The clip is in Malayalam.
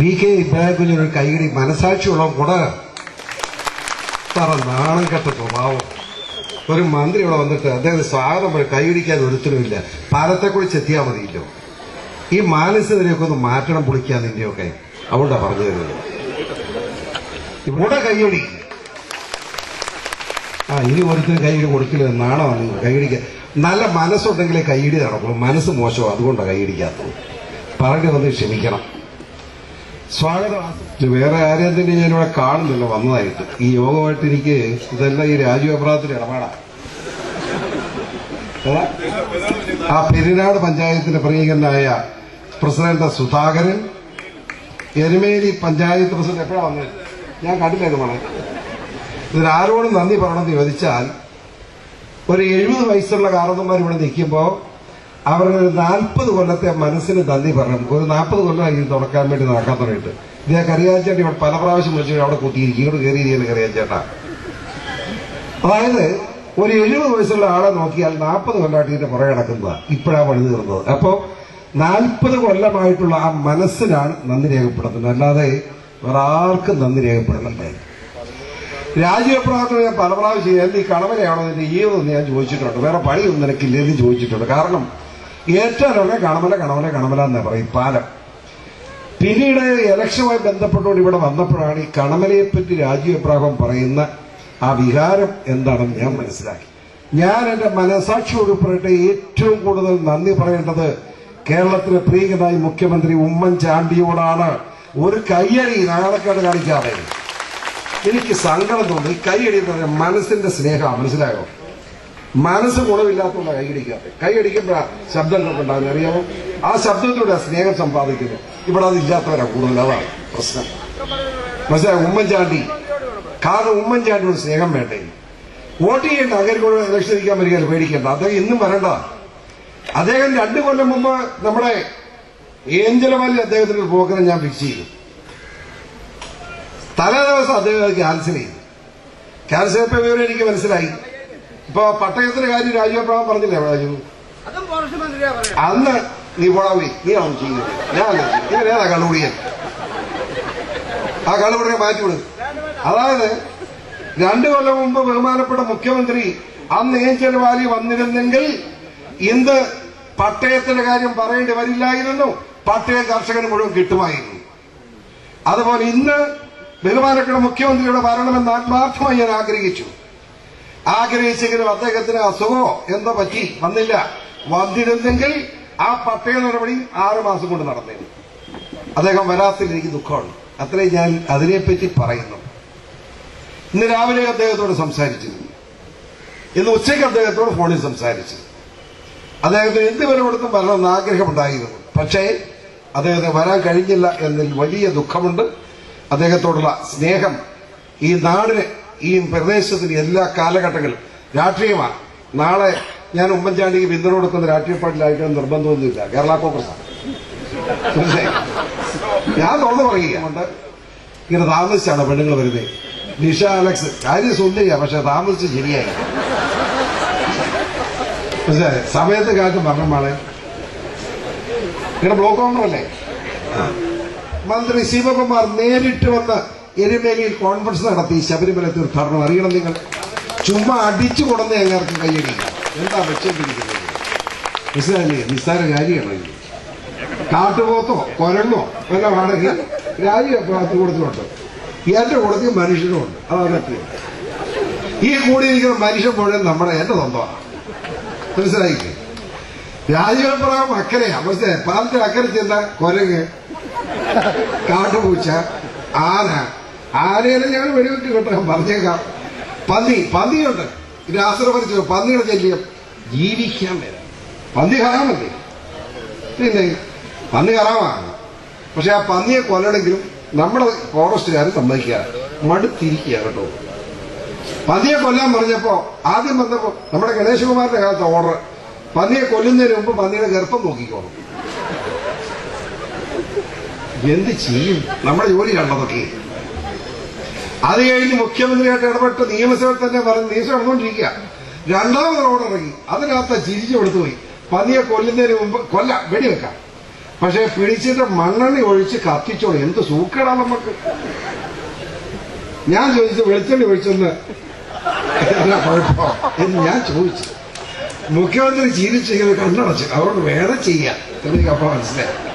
വി കെ ഇബ്രാഹിം ഒരു കൈയടി മനസാക്ഷിയുള്ള കൂടെ തറ നാണം കെട്ട സ്വഭാവം ഒരു മന്ത്രി ഇവിടെ വന്നിട്ട് അദ്ദേഹം സ്വാഗതം പറയും കൈയടിക്കാൻ ഒരുത്തരുമില്ല പാലത്തെ കൂടി ചെത്തിയാൽ മതിയല്ലോ. ഈ മാനസികതയൊക്കെ ഒന്ന് മാറ്റണം പൊളിക്കാൻ നിന്റെയൊക്കെ അതുകൊണ്ടാ പറഞ്ഞു തരുന്നത്. ഇവിടെ കൈയടി. ആ ഇനി ഒരുത്തിന് കൈയടി കൊടുക്കില്ല നാണമാണ് കൈയടിക്ക നല്ല മനസ്സുണ്ടെങ്കിലേ കൈയടി നടക്കുള്ളൂ. മനസ്സ് മോശമോ അതുകൊണ്ടാണ് കൈയടിക്കാത്തത്. പറഞ്ഞു വന്ന് ക്ഷമിക്കണം. സ്വാഗതം. വേറെ ആരെയും തന്നെ ഞാനിവിടെ കാണുന്നില്ല വന്നതായിട്ട്. ഈ യോഗമായിട്ട് എനിക്ക് ഇതെല്ലാം ഈ രാജു അപരാധത്തിൽ ഇടപാടാണ് ആ പെരിനാട് പഞ്ചായത്തിന്റെ പ്രിയങ്കരനായ പ്രസിഡന്റ് സുധാകരൻ എരുമേലി പഞ്ചായത്ത് പ്രസിഡന്റ് എപ്പോഴാണ് വന്നത്? ഞാൻ കണ്ടില്ലായിരുന്നു മോളെ. ഇതിനാരോടും നന്ദി പറയണമെന്ന് ചോദിച്ചാൽ ഒരു എഴുപത് വയസ്സുള്ള കാരണന്മാർ ഇവിടെ നിൽക്കുമ്പോൾ ഒരു നാൽപ്പത് കൊല്ലത്തെ മനസ്സിന് നന്ദി പറയണം ഒരു നാൽപ്പത് കൊല്ലമായി ഇത് തുറക്കാൻ വേണ്ടി നടക്കാൻ തുടങ്ങിയിട്ട്. ഇതേ കറിയാച്ചേട്ടൻ ഇവിടെ പല പ്രാവശ്യം വിളിച്ചു അവിടെ കുത്തിയിരിക്കും. ഇങ്ങോട്ട് കയറിയിരിക്കുന്നു കറിയാച്ചേട്ടാ അതായത് ഒരു എഴുപത് വയസ്സുള്ള ആളെ നോക്കിയാൽ നാൽപ്പത് കൊല്ലമായിട്ട് ഇതിന്റെ പുറകെ കിടക്കുന്നതാ ഇപ്പോഴാണ് പണി തീർന്നത്. അപ്പോ നാൽപ്പത് കൊല്ലമായിട്ടുള്ള ആ മനസ്സിനാണ് നന്ദി രേഖപ്പെടുത്തുന്നത്. അല്ലാതെ വേറെ ആർക്കും നന്ദി രേഖപ്പെടുന്നുണ്ട് രാജീവ് പ്രാർത്ഥന ഞാൻ പല പ്രാവശ്യം എന്ത് ഈ കണവലയാണോ നിന്റെ ഈവെന്ന് ഞാൻ ചോദിച്ചിട്ടുണ്ട്. വേറെ പണിയൊന്നും നിനക്കില്ലെന്ന് ചോദിച്ചിട്ടുണ്ട്. കാരണം ഏറ്റവും കണമല കണമല കണമല എന്നാ പറയും പാലം. പിന്നീട് ഇലക്ഷനുമായി ബന്ധപ്പെട്ടുകൊണ്ട് ഇവിടെ വന്നപ്പോഴാണ് ഈ കണമലയെ പറ്റി രാജീവ് പറയുന്ന ആ വികാരം എന്താണെന്ന് ഞാൻ മനസ്സിലാക്കി. ഞാൻ എന്റെ മനസാക്ഷിയോട് പറയട്ടെ ഏറ്റവും കൂടുതൽ നന്ദി പറയേണ്ടത് കേരളത്തിലെ പ്രിയനായി മുഖ്യമന്ത്രി ഉമ്മൻചാണ്ടിയോടാണ്. ഒരു കയ്യടി നാണക്കേട് കാണിക്കാതെ. എനിക്ക് സങ്കടം ഈ കൈയടി എന്ന് പറഞ്ഞാൽ മനസ്സിന്റെ സ്നേഹമാണ്. മനസ്സിലായോ? മനസ്സ് ഗുണമില്ലാത്തതുകൊണ്ട് കൈയടിക്കുക കൈയടിക്കുമ്പോഴാ ശബ്ദങ്ങളൊക്കെ ഉണ്ടാകുന്നത്. അറിയാമോ ആ ശബ്ദത്തിലൂടെ സ്നേഹം സമ്പാദിക്കുന്നു. ഇവിടെ അതില്ലാത്തവരാ കൂടുതൽ അതാണ് പ്രശ്നം. മനസ്സിലായ? ഉമ്മൻചാണ്ടി. കാരണം ഉമ്മൻചാണ്ടിയോട് സ്നേഹം വേണ്ടേ? വോട്ട് ചെയ്യേണ്ട അങ്ങനെ ഇലക്ഷൻ നിൽക്കാൻ വരികയല്ല പേടിക്കേണ്ട. അദ്ദേഹം ഇന്നും വരണ്ട. അദ്ദേഹം രണ്ടു കൊല്ലം മുമ്പ് നമ്മുടെ ഏഞ്ചലമല്ലി അദ്ദേഹത്തിന്റെ പ്രോഗ്രാം ഞാൻ ഫിക്സ് ചെയ്തു. തലേ ദിവസം അദ്ദേഹം ക്യാൻസൽ ചെയ്തു. ക്യാൻസൽ ചെയ്തപ്പോ വിവരം എനിക്ക് മനസ്സിലായി. ഇപ്പൊ പട്ടയത്തിന്റെ കാര്യം രാജീവ് പറഞ്ഞില്ലേ രാജു അന്ന് നീ പോടാവി നീ. ആണ് ചെയ്യുന്നത് ഞാൻ ഇങ്ങനെയാ കള്ളുകുടിയൻ ആ മാറ്റി മാറ്റിവിടും അതായത് രണ്ടു കൊല്ലം മുമ്പ് ബഹുമാനപ്പെട്ട മുഖ്യമന്ത്രി അന്ന് ഏഞ്ചൽ വാലി വന്നിരുന്നെങ്കിൽ ഇന്ന് പട്ടയത്തിന്റെ കാര്യം പറയേണ്ടി വരില്ലായിരുന്നു. പട്ടയം കർഷകന് മുഴുവൻ കിട്ടുമായിരുന്നു. അതുപോലെ ഇന്ന് ബഹുമാനപ്പെട്ട മുഖ്യമന്ത്രിയുടെ ഭരണമെന്ന് ആത്മാർത്ഥമായി ഞാൻ ആഗ്രഹിച്ചു. ആഗ്രഹിച്ചെങ്കിലും അദ്ദേഹത്തിന് അസുഖമോ എന്തോ പറ്റി വന്നില്ല. വന്നിരുന്നെങ്കിൽ ആ പട്ടയ നടപടി ആറുമാസം കൊണ്ട് നടന്നേനെ. അദ്ദേഹം വരാത്തിൽ എനിക്ക് ദുഃഖമാണ്. അത്രയും ഞാൻ അതിനെപ്പറ്റി പറയുന്നു. ഇന്ന് രാവിലെ അദ്ദേഹത്തോട് സംസാരിച്ചിരുന്നു. ഇന്ന് ഉച്ചയ്ക്ക് അദ്ദേഹത്തോട് ഫോണിൽ സംസാരിച്ചു അദ്ദേഹത്തിന് എന്ത് വില കൊടുത്തും വരണമെന്ന് ആഗ്രഹമുണ്ടായിരുന്നു. പക്ഷേ അദ്ദേഹത്തെ വരാൻ കഴിഞ്ഞില്ല എന്നതിൽ വലിയ ദുഃഖമുണ്ട്. അദ്ദേഹത്തോടുള്ള സ്നേഹം ഈ നാടിന് ഈ പ്രദേശത്തിന് എല്ലാ കാലഘട്ടങ്ങളും രാഷ്ട്രീയമാണ്. നാളെ ഞാൻ ഉമ്മൻചാണ്ടിക്ക് പിന്തുണ കൊടുക്കുന്ന രാഷ്ട്രീയ പാർട്ടിയിലായിരിക്കണം നിർബന്ധമൊന്നുമില്ല. കേരള കോൺഗ്രസ് ഞാൻ തുറന്നു പറയുകയുണ്ട് ഇങ്ങനെ താമസിച്ചാണ് പെണ്ണുങ്ങൾ വരുന്നത്. നിഷ അലക്സ് കാര്യം സുന്ദരിയാ പക്ഷെ താമസിച്ച് ശരിയായി പക്ഷേ സമയത്ത് കാലത്ത് പറഞ്ഞമാണ് ഇവിടെ ബ്ലോക്ക് അല്ലേ? മന്ത്രി ശിവകുമാർ നേരിട്ട് വന്ന് എരുമേലിയിൽ കോൺഫറൻസ് നടത്തി ശബരിമല തീർത്ഥാടനം അറിയണം നിങ്ങൾ. ചുമ്മാ അടിച്ചു കൊടുന്ന ഞങ്ങൾക്ക് കയ്യടി എന്താ വെച്ചോണ്ടിരിക്കുന്നത് മനസ്സിലായില്ലേ നിസ്സാര കാര്യമാണ് കാട്ടുപോത്തോ കൊരങ്ങോ വല്ല രാജ്യം രാജ്യത്ത് കൊടുത്തിട്ടുണ്ട്. എന്റെ കൂടത്തിൽ മനുഷ്യനുമുണ്ട് അതാണ്. ഈ കൂടിയിരിക്കുന്ന മനുഷ്യൻ മുഴുവൻ നമ്മുടെ എന്റെ സ്വന്തമാണ്. മനസ്സിലായില്ലേ രാജീവപ്രാം അക്കരയാ മനസ്സിലായി പാലത്തിൽ അക്കരെ ചെന്ന കൊരങ്ങ് കാട്ടുപൂച്ച ആന ആനയെ ഞങ്ങൾ വെടിവെച്ച് കേട്ടോ പറഞ്ഞേക്കാം. പന്നി പന്നിയുണ്ട്. രാഷ്ട്രപരിച്ചു പന്നിയുടെ ശല്യം ജീവിക്കാൻ വരാം. പന്നി ഹറാമല്ലേ പിന്നെ പന്നി ഹറാമാണ് പക്ഷെ ആ പന്നിയെ കൊല്ലണമെങ്കിലും നമ്മുടെ ഫോറസ്റ്റുകാർ സമ്മതിക്കുക മടുത്തിരിക്കുക കേട്ടോ. പന്നിയെ കൊല്ലാൻ പറഞ്ഞപ്പോ ആദ്യം വന്നപ്പോ നമ്മുടെ ഗണേശകുമാറിന്റെ കാലത്ത് ഓർഡർ. പന്നിയെ കൊല്ലുന്നതിന് മുമ്പ് പന്നിയുടെ ഗർഭം നോക്കിക്കോണം എന്ത് ചെയ്യും? നമ്മുടെ ജോലി കണ്ടതൊക്കെ. അത് കഴിഞ്ഞ് മുഖ്യമന്ത്രിയായിട്ട് ഇടപെട്ട് നിയമസഭയിൽ തന്നെ പറഞ്ഞ് നിയമസഭ നടന്നുകൊണ്ടിരിക്കുക. രണ്ടാമത് റോഡ് ഇറങ്ങി. അതിനകത്ത് ചിരിച്ചു കൊടുത്തു പോയി. പന്നിയെ കൊല്ലുന്നതിന് മുമ്പ് കൊല്ല വെടിവെക്കാം. പക്ഷെ പിടിച്ചിട്ട് മണ്ണെണ്ണി ഒഴിച്ച് കത്തിച്ചോളൂ എന്ത് സൂക്കേടാ നമുക്ക്. ഞാൻ ചോദിച്ചു വെളിച്ചെണ്ണി ഒഴിച്ചെന്ന്. എന്നാ ഞാൻ ചോദിച്ചു. മുഖ്യമന്ത്രി ചിരിച്ചിങ്ങനെ കണ്ണടച്ച്. അതുകൊണ്ട് വേറെ ചെയ്യാം. എനിക്ക് മനസ്സിലായി.